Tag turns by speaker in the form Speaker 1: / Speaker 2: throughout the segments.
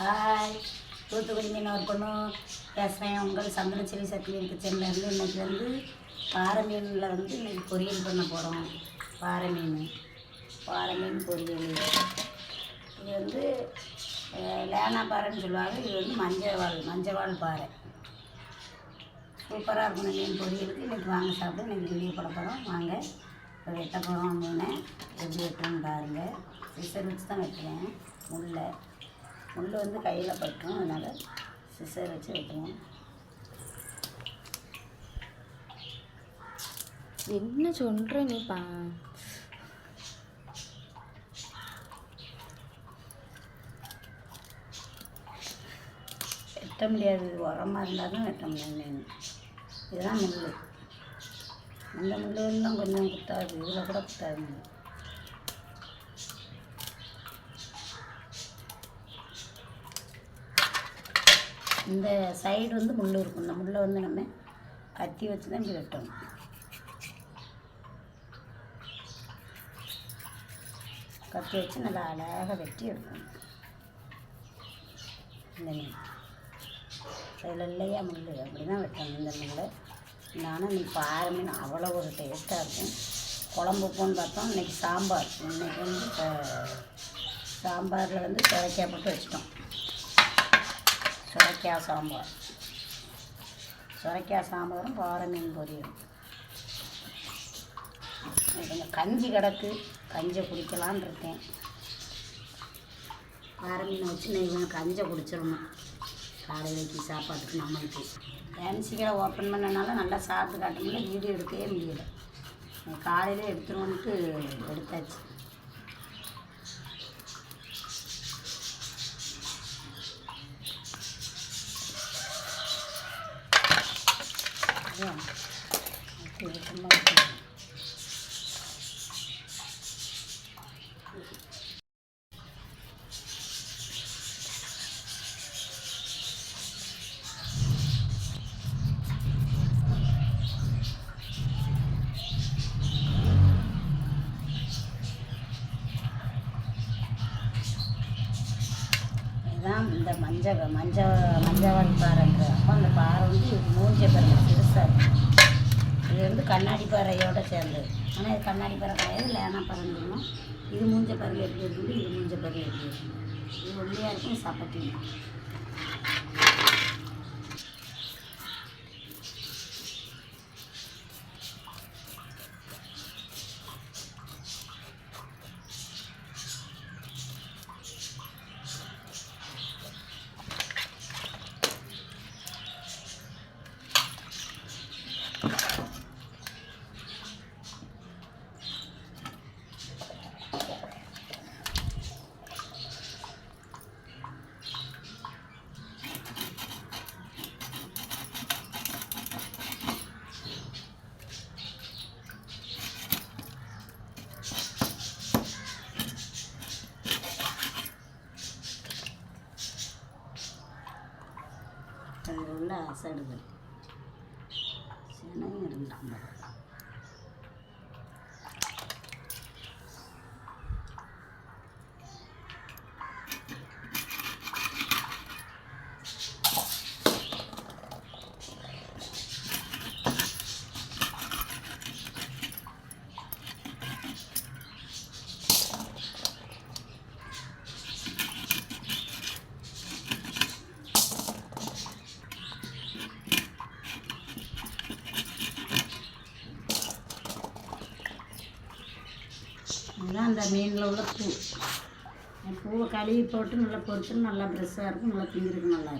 Speaker 1: Hi Thoothukudi மீனவர் பொண்ணு பேசுகிறேன் உங்கள் சந்தனச்செடி சக்தியின் கிச்சன்லேருந்து இன்றைக்கி வந்து பாறை மீனில் வந்து இன்றைக்கி பொரியல் பண்ண போகிறோம் பாறை மீன். பாறை மீன் பொரியல். இது வந்து லேனா பாறைன்னு சொல்லுவாங்க. இது வந்து மஞ்சள் வாள் மஞ்சவாள் பாறை. சூப்பராக இருக்கும் மீன் பொரியலுக்கு. இன்றைக்கி வாங்க சாப்பிட்டு இன்றைக்கி வெளியே போட போகிறோம் வாங்க. இப்போ வெட்ட போகிறோம் மீனை. எப்படி வெட்டுன்னு பாருங்கள் சிசர் வச்சு தான் வெட்டுறேன். முல்லை. முள் வந்து கையில் பட்டுரும். அதனால் சிசர் வச்சு வெட்டுவோம்.
Speaker 2: என்ன சொல்ற நீ பா?
Speaker 1: வெட்ட முடியாது. உரமாக இருந்தால் தான் வெட்ட முடியும் மீன் இதுதான் முள் அந்த முள் எல்லாம் கொஞ்சம் குத்தாது. இதில் கூட குத்தாது இந்த சைடு வந்து முள் இருக்கும். இந்த முள்ளை வந்து நம்ம கத்தி வச்சு தான் இப்படி வெட்டணும். கத்தி வச்சு நல்லா அழகாக வெட்டி எடுக்கணும். இந்த மீன் இல்லையா முள் அப்படி தான் வெட்டணும் இந்த முள்ளை. நானும் இன்னைக்கு பாறை மீன் அவ்வளோ ஒரு டேஸ்ட்டாக இருக்கும். குழம்பு போன்னு பார்த்தோம். இன்றைக்கி சாம்பார். இன்றைக்கி வந்து சாம்பாரில் வந்து சுரைக்காய் போட்டு வச்சிட்டோம். சுரைக்காய் சாம்பார். சுரைக்காய் சாம்பாரும் பாறை மீன் பொரியலும். கொஞ்சம் கஞ்சி கிடக்கு. கஞ்சை குடிக்கலான்னு இருக்கேன். பாறை மீன் வச்சு நெய் கஞ்சை குடிச்சிடணும். காலையிலைக்கு சாப்பாட்டுக்கு நம்மளுக்கு ஃபேன்சிக்கெல்லாம் ஓப்பன் பண்ணனால நல்லா சாப்பிட்டு காட்ட முடியல வீடியோ எடுக்கவே முடியல. காலையில் எடுத்துருவோன்ட்டு எடுத்தாச்சு. அதான். இந்த மஞ்சள் மஞ்சள் மஞ்சள் பாறைன்ற அப்போ அந்த பாறை வந்து மூஞ்ச பாறை பெருசாக இருக்கும் இது வந்து கண்ணாடி பாறையோட சேர்ந்தது. ஆனால் இது கண்ணாடி பறை கிடையாது லேனா பாறைன்னு இது மூஞ்ச பறவை எப்படி இருக்குது இது மூஞ்ச பறவை எப்படி இருக்குது இது ஒல்லியாக இருக்கும் சப்பட்டி அதில் உள்ள அசடுகள் சினையும் இருந்தாங்க அந்த மீனில் உள்ள பூ. அந்த பூவை கழுவி போட்டு நல்லா பொறுத்து நல்லா ஃப்ரெஷ்ஷாக இருக்கும். நல்லா திங்கிறதுக்கு நல்லா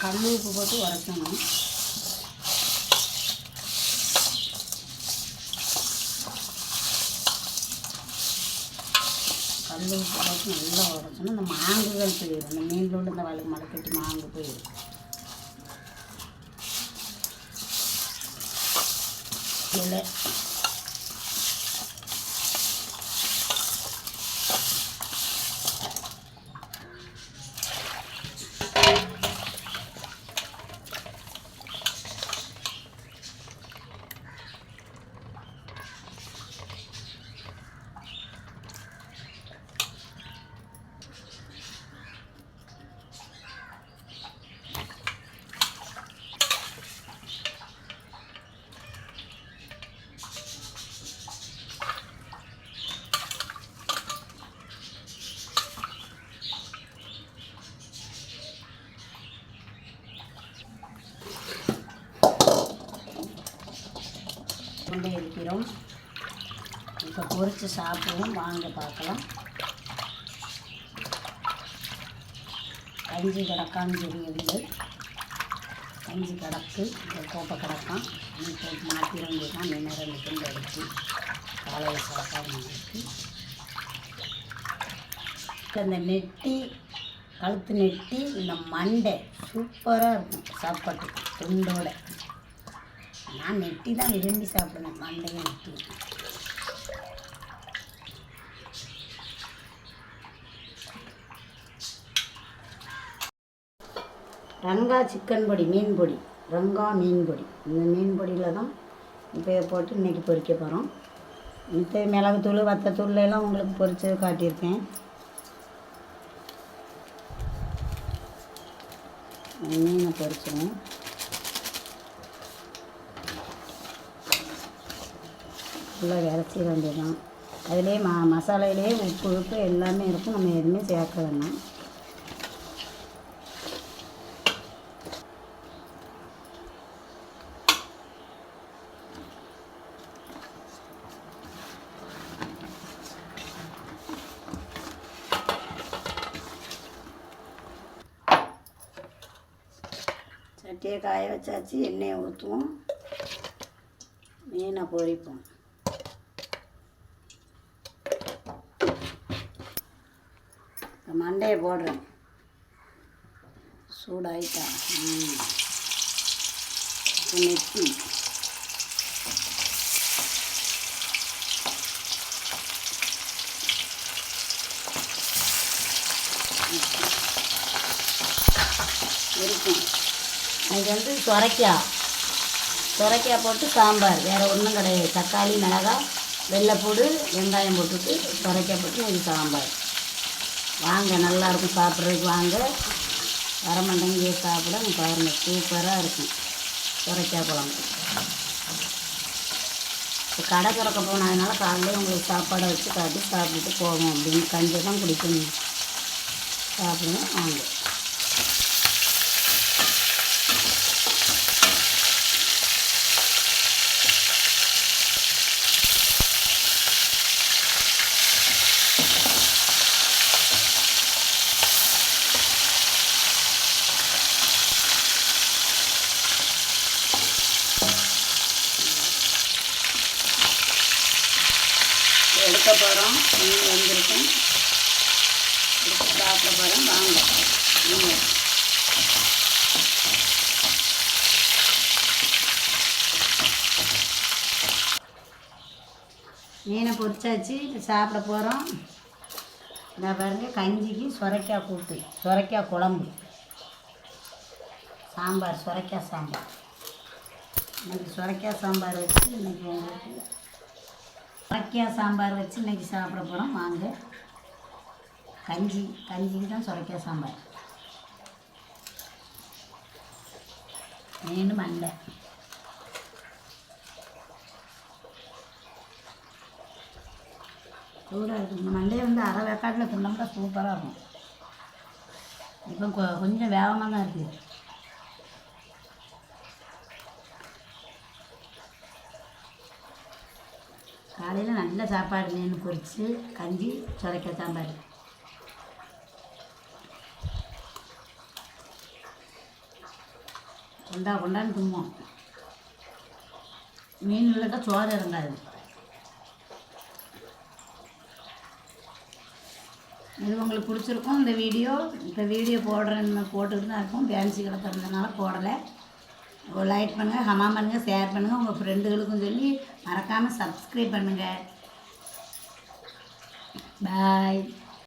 Speaker 1: கல் உப்பு போட்டு உரைக்கணும். கல் உப்பு போட்டு நல்லா உரைச்சணும் இந்த மாங்குகள் போயிடும். இந்த மீன் உள்ள இந்த வள மலைக்கட்டி மாங்கு போயிடும். இல்லை கொண்டு இருக்கிறோம். இப்போ பொரித்து சாப்பிடுவோம். வாங்க பார்க்கலாம். கஞ்சி கிடக்கான்னு தெரியவில்லை. கஞ்சி கிடக்கு. இந்த கோப்பை கிடக்கான். இப்போ மாத்திரம் தான் நின்று ரெண்டு கொண்டு அடிச்சு காலையில் சாப்பாடு நம்மளுக்கு அந்த நெட்டி கழுத்து நெட்டி இந்த மண்டை சூப்பராக இருக்கும் சாப்பாட்டுக்கு. துண்டோட. நான் நெட்டி தான் விரும்பி சாப்பிடுவேன் மண்டையும் நெட்டி. ரங்கா சிக்கன் பொடி மீன் பொடி. ரங்கா மீன் பொடி. இந்த மீன் பொடியில் தான் இப்போ போட்டு இன்றைக்கி பொறிக்க போகிறோம் மித்த மிளகுத்தூள் வத்தத்தூள் எல்லாம் உங்களுக்கு பொறித்து காட்டியிருக்கேன். மீனை பொரிச்சிடுவோம் ஃபுல்லாக விரச்சிட வேண்டியதான் அதிலே ம மசாலையிலே உப்பு உப்பு எல்லாமே இருக்கும். நம்ம எதுவுமே சேர்க்க வேணாம் சட்டியை காய வச்சாச்சு எண்ணெயை ஊற்றுவோம் மீனை பொரிப்போம் இப்போ மண்டையை போடுறேன். சூடாயிட்டா. ம். நெத்தி. இருக்கும். அது வந்து சொரைக்காய் சொரைக்காய் போட்டு சாம்பார். வேறு ஒன்றும் கிடையாது. தக்காளி மிளகாய் வெள்ளைப்பூடு வெங்காயம் போட்டுட்டு சொரைக்காய் போட்டு இது சாம்பார். வாங்க நல்லாயிருக்கும் சாப்பிட்றதுக்கு வாங்க. வரமாட்டேங்க சாப்பிட இங்க பாருங்க சூப்பராக இருக்கும் சுரைக்காய் குழம்பு. இப்போ கடை திறக்க போனதுனால காலையில் உங்களுக்கு சாப்பாடை வச்சு காட்டி சாப்பிட்டுட்டு போவோம் அப்படின்னு கஞ்சி தான் குடிக்கணும். சாப்பிடுங்க வாங்க. எடுக்க போகிறோம் மீன் வந்திருக்கும் எடுத்து சாப்பிட போகிறோம் வாங்க. நீங்கள் மீனை பொரிச்சாச்சு. இப்போ சாப்பிட போகிறோம் நான் பாருங்க கஞ்சிக்கு சுரைக்காய் கூட்டு. சுரைக்காய் குழம்பு. சாம்பார் சுரைக்காய் சாம்பார். இன்னைக்கு சுரைக்காய் சாம்பார் வச்சு இன்னைக்கு உங்களுக்கு சுரைக்காய் சாம்பார் வச்சு இன்றைக்கி சாப்பிட போகிறோம் வாங்க. கஞ்சி கஞ்சிக்கு தான் சுரைக்காய் சாம்பார். மீண்டும் மண்டை சூடாக இருக்கும் இந்த மண்டையை வந்து அரை வேக்காட்டில் தின்னோம்னா சூப்பராக இருக்கும். இப்போ கொஞ்சம் வேகமாக தான் இருக்குது காலையில் நல்ல சாப்பாடு மீன் பொரித்து கஞ்சி சுரைக்க சாம்பார். கொண்டா கொண்டான்னு தும்போம் மீன் இல்லைட்டா சோறு இறங்காது. இது உங்களுக்கு பிடிச்சிருக்கும் இந்த வீடியோ. இந்த வீடியோ போடுறேன்னு போட்டுக்கிட்டு தான் இருக்கும். பேன்சி கிடக்கிறதுனால போடலை. லைக் பண்ணுங்கள் ஹமாம் பண்ணுங்கள் ஷேர் பண்ணுங்கள் உங்கள் ஃப்ரெண்டுகளுக்கும் சொல்லி மறக்காமல் சப்ஸ்கிரைப் பண்ணுங்கள் பாய்